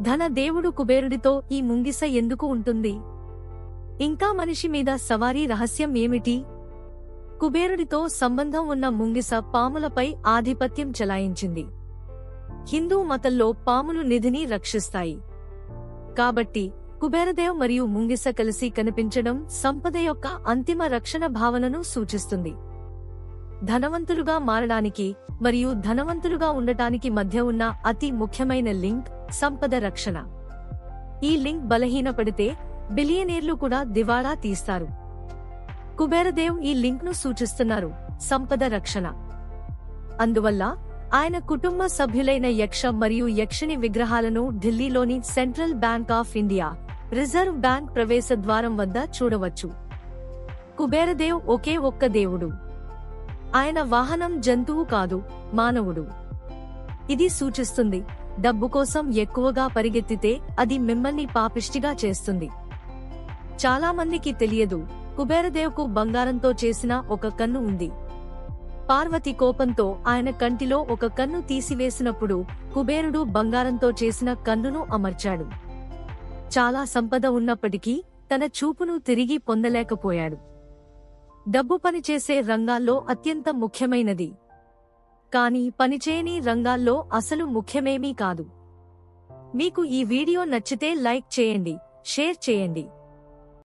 ధన దేవుడు కుబేరుడితో ఈ ముంగిస ఎందుకు ఉంటుంది? ఇంకా మనిషి మీద సవారీ రహస్యం ఏమిటి? కుబేరుడితో సంబంధం ఉన్న ముంగిస పాములపై ఆధిపత్యం చెలాయించింది. హిందూ మతంలో పాములు నిధిని రక్షిస్తాయి. కాబట్టి కుబేరదేవ్ మరియు ముంగిస కలిసి కనిపించడం సంపద యొక్క అంతిమ రక్షణ భావనను సూచిస్తుంది. ధనవంతులుగా మారడానికి మరియు ధనవంతులుగా ఉండటానికి మధ్య ఉన్న అతి ముఖ్యమైన లింక్ సంపద రక్షణ. ఈ లింక్ బలహీనపడితే బిలియనీర్లు కూడా దివాళా తీస్తారు. కుబేరదేవ్ ఈ లింక్ను సూచిస్తున్నారు సంపద రక్షణ. అందువల్ల ఆయన కుటుంబ సభ్యులైన యక్ష మరియు యక్షిణి విగ్రహాలను ఢిల్లీలోని central bank of India reserve bank ప్రవేశ ద్వారం వద్ద చూడవచ్చు. కుబేరదేవ్ ఒకే ఒక్క దేవుడు. ఆయన వాహనం జంతువు కాదు మానవుడు. ఇది సూచిస్తుంది డబ్బు కోసం ఎక్కువగా పరిగెత్తితే అది మిమ్మల్ని పాపిష్టిగా చేస్తుంది. చాలా మందికి తెలియదు కుబేరదేవ్కు బంగారంతో చేసిన ఒక కన్ను ఉంది. పార్వతి కోపంతో ఆయన కంటిలో ఒక కన్ను తీసివేసినప్పుడు కుబేరుడు బంగారంతో చేసిన కన్నును అమర్చాడు. చాలా సంపద ఉన్నప్పటికీ తన చూపును తిరిగి పొందలేకపోయాడు. డబ్బు పనిచేసే రంగాల్లో అత్యంత ముఖ్యమైనది. కానీ పనిచేయని రంగాల్లో అసలు ముఖ్యమేమీ కాదు. మీకు ఈ వీడియో నచ్చితే లైక్ చేయండి షేర్ చేయండి.